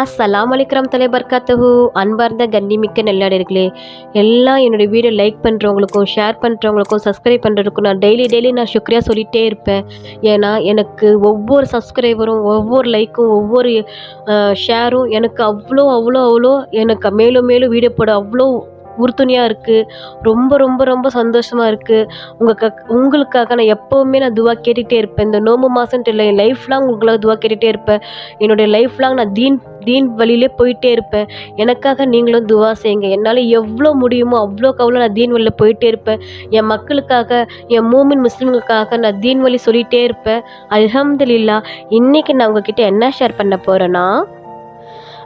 அஸ்லாம் அலைக்ரம் தலை பர்காத்தஹு. அன்பார்ந்த கண்ணிமிக்க நெல்லாடர்களே எல்லாம் என்னுடைய வீடியோ லைக் பண்ணுறவங்களுக்கும் ஷேர் பண்ணுறவங்களுக்கும் சப்ஸ்கிரைப் பண்ணுறதுக்கும் நான் டெய்லி டெய்லி நான் சுக்ரியா சொல்லிகிட்டே இருப்பேன். ஏன்னா எனக்கு ஒவ்வொரு சப்ஸ்கிரைபரும் ஒவ்வொரு லைக்கும் ஒவ்வொரு ஷேரும் எனக்கு அவ்வளோ அவ்வளோ அவ்வளோ எனக்கு மேலும் மேலும் வீடியோ போட அவ்வளோ உறுதுணையாக இருக்குது ரொம்ப ரொம்ப ரொம்ப சந்தோஷமாக இருக்குது உங்கள் க உங்களுக்காக நான் எப்போவுமே நான் துவா கேட்டுகிட்டே இருப்பேன். இந்த நோம்பு மாதன்ட்டு இல்லை என் லைஃப் லாங் உங்களுக்காக துவா கேட்டுகிட்டே இருப்பேன். என்னுடைய லைஃப் லாங் நான் தீன் தீன் வழியிலே போயிட்டே இருப்பேன். எனக்காக நீங்களும் துவா செய்யுங்க. என்னால் எவ்வளோ முடியுமோ அவ்வளோக்கு அவ்வளோ நான் தீன் வழியில் போயிட்டே இருப்பேன். என் மக்களுக்காக என் மூமின் முஸ்லீம்களுக்காக நான் தீன் வழி சொல்லிகிட்டே இருப்பேன். அல்ஹம்துலில்லா இன்றைக்கி நான் உங்ககிட்ட என்ன ஷேர் பண்ண போகிறேன்னா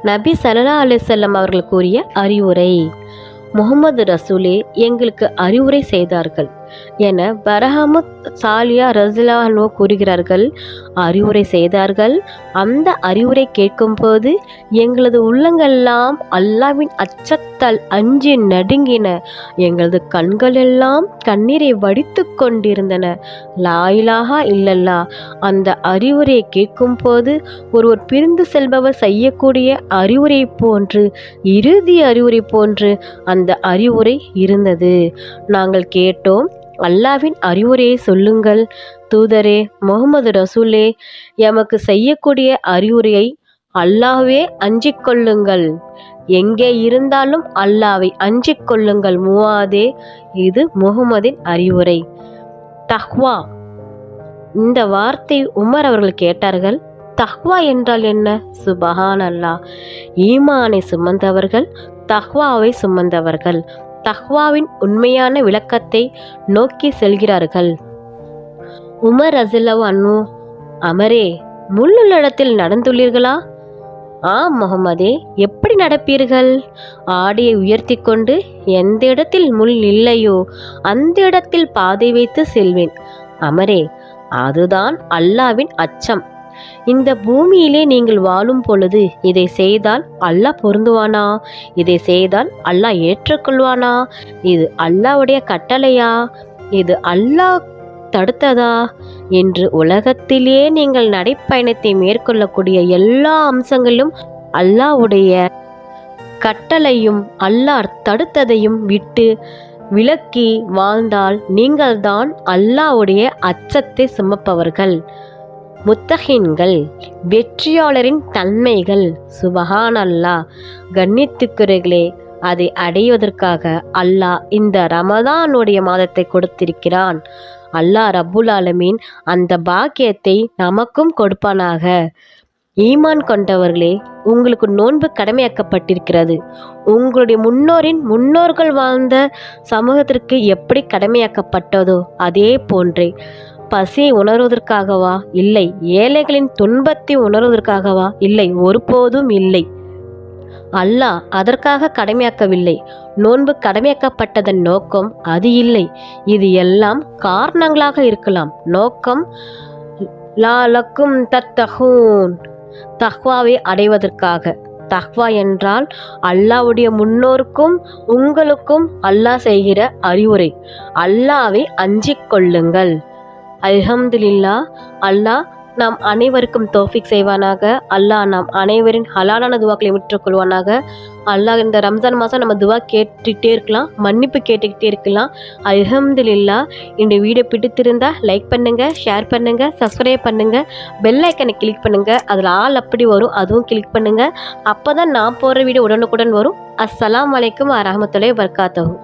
நபி சலலா அலிசல்லம் அவர்கள் கூறிய அறிவுரை. முகமது ரசூலே எங்களுக்கு அறிவுரை செய்தார்கள். என பரஹமுத் சாலியா ரசிலானோ கூறுகிறார்கள். அறிவுரை செய்தார்கள். அந்த அறிவுரை கேட்கும்போது எங்களது உள்ளங்கள்லாம் அல்லாவின் அச்சத்தால் அஞ்சி நடுங்கின. எங்களது கண்களெல்லாம் கண்ணீரை வடித்து கொண்டிருந்தன. லாயிலாகா இல்லல்லா அந்த அறிவுரையை கேட்கும்போது ஒருவர் பிரிந்து செல்பவர் செய்யக்கூடிய அறிவுரை போன்று இறுதி அறிவுரை போன்று அந்த அறிவுரை இருந்தது. நாங்கள் கேட்டோம் அல்லாவின் அறிவுரையை சொல்லுங்கள். தூதரே முகமது ரசூலே எமக்கு செய்யக்கூடிய அறிவுரையை அல்லாஹ்வே அஞ்சிக் கொள்ளுங்கள். எங்கே இருந்தாலும் அல்லாவை அஞ்சிக் கொள்ளுங்கள் மூவாதே இது முகமதின் அறிவுரை. தஹ்வா. இந்த வார்த்தை உமர் அவர்கள் கேட்டார்கள். தஹ்வா என்றால் என்ன? சுபஹான் அல்லாஹ் ஈமானை சுமந்தவர்கள் தஹ்வாவை சுமந்தவர்கள். தஹ்வாவின் உண்மையான விளக்கத்தை நோக்கி செல்கிறார்கள். உமர் அசிலவ் அன்னு அமரே முள்ளுள்ளடத்தில் நடந்துள்ளீர்களா? ஆம் முகமதே எப்படி நடப்பீர்கள்? ஆடையை உயர்த்தி கொண்டு எந்த இடத்தில் முள் இல்லையோ அந்த இடத்தில் பாதை வைத்து செல்வேன். அமரே அதுதான் அல்லாவின் அச்சம். இந்த பூமியிலே நீங்கள் வாழும் பொழுது இதை செய்தால் அல்லாஹ் பொருந்துவானா? இதை செய்தால் அல்லாஹ் ஏற்றுக்கொள்வானா? இது அல்லாவுடைய கட்டளையா? இது அல்லாஹ் தடுத்ததா? என்று உலகத்திலே நீங்கள் நடைப்பயணத்தை மேற்கொள்ளக்கூடிய எல்லா அம்சங்களிலும் அல்லாவுடைய கட்டளையும் அல்லாஹ் தடுத்ததையும் விட்டு விலக்கி வாழ்ந்தால் நீங்கள்தான் அல்லாவுடைய அச்சத்தை சுமப்பவர்கள். முத்தகின்கள் வெற்றியாளரின் தன்மைகள். சுபஹான் அல்லாஹ் கண்ணித்துக்குறைகளே அதை அடைவதற்காக அல்லாஹ் இந்த ரமதானுடைய மாதத்தை கொடுத்திருக்கிறான். அல்லாஹ் ரபுல் ஆலமீன் அந்த பாக்கியத்தை நமக்கும் கொடுப்பானாக. ஈமான் கொண்டவர்களே உங்களுக்கு நோன்பு கடமையாக்கப்பட்டிருக்கிறது. உங்களுடைய முன்னோரின் முன்னோர்கள் வாழ்ந்த சமூகத்திற்கு எப்படி கடமையாக்கப்பட்டதோ அதே போன்றே. பசியை உணர்வதற்காகவா? இல்லை. ஏழைகளின் துன்பத்தை உணர்வதற்காகவா? இல்லை. ஒருபோதும் இல்லை. அல்லாஹ் அதற்காக கடமையாக்கவில்லை. நோன்பு கடமையாக்கப்பட்டதன் நோக்கம் அது இல்லை. இது எல்லாம் காரணங்களாக இருக்கலாம். நோக்கம் லாலக்கும் தத்தஹூன் தஹ்வாவை அடைவதற்காக. தஹ்வா என்றால் அல்லாவுடைய முன்னோருக்கும் உங்களுக்கும் அல்லாஹ் செய்கிற அறிவுரை. அல்லாவை அஞ்சிக் கொள்ளுங்கள். அல்ஹம்துலில்லா அல்லாஹ் நாம் அனைவருக்கும் தோஃபிக் செய்வானாக. அல்லாஹ் நாம் அனைவரின் ஹலாலான துவாக்களை விற்றுக்கொள்வானாக அல்லாஹ் இந்த ரம்ஜான் மாதம் நம்ம துவா கேட்டுகிட்டே இருக்கலாம் மன்னிப்பு கேட்டுக்கிட்டே இருக்கலாம். அல்ஹம்துலில்லா இந்த வீடியோ பிடித்திருந்தால் லைக் பண்ணுங்கள் ஷேர் பண்ணுங்கள் சப்ஸ்கிரைப் பண்ணுங்கள் பெல் ஐக்கனை கிளிக் பண்ணுங்கள் அதில் ஆள் அப்படி வரும் அதுவும் கிளிக் பண்ணுங்கள் அப்போ தான் நான் போடுற வீடியோ உடனுக்குடன் வரும். அஸ்லாம் வலைக்கும் வரமத்துலே வர்காத்தகும்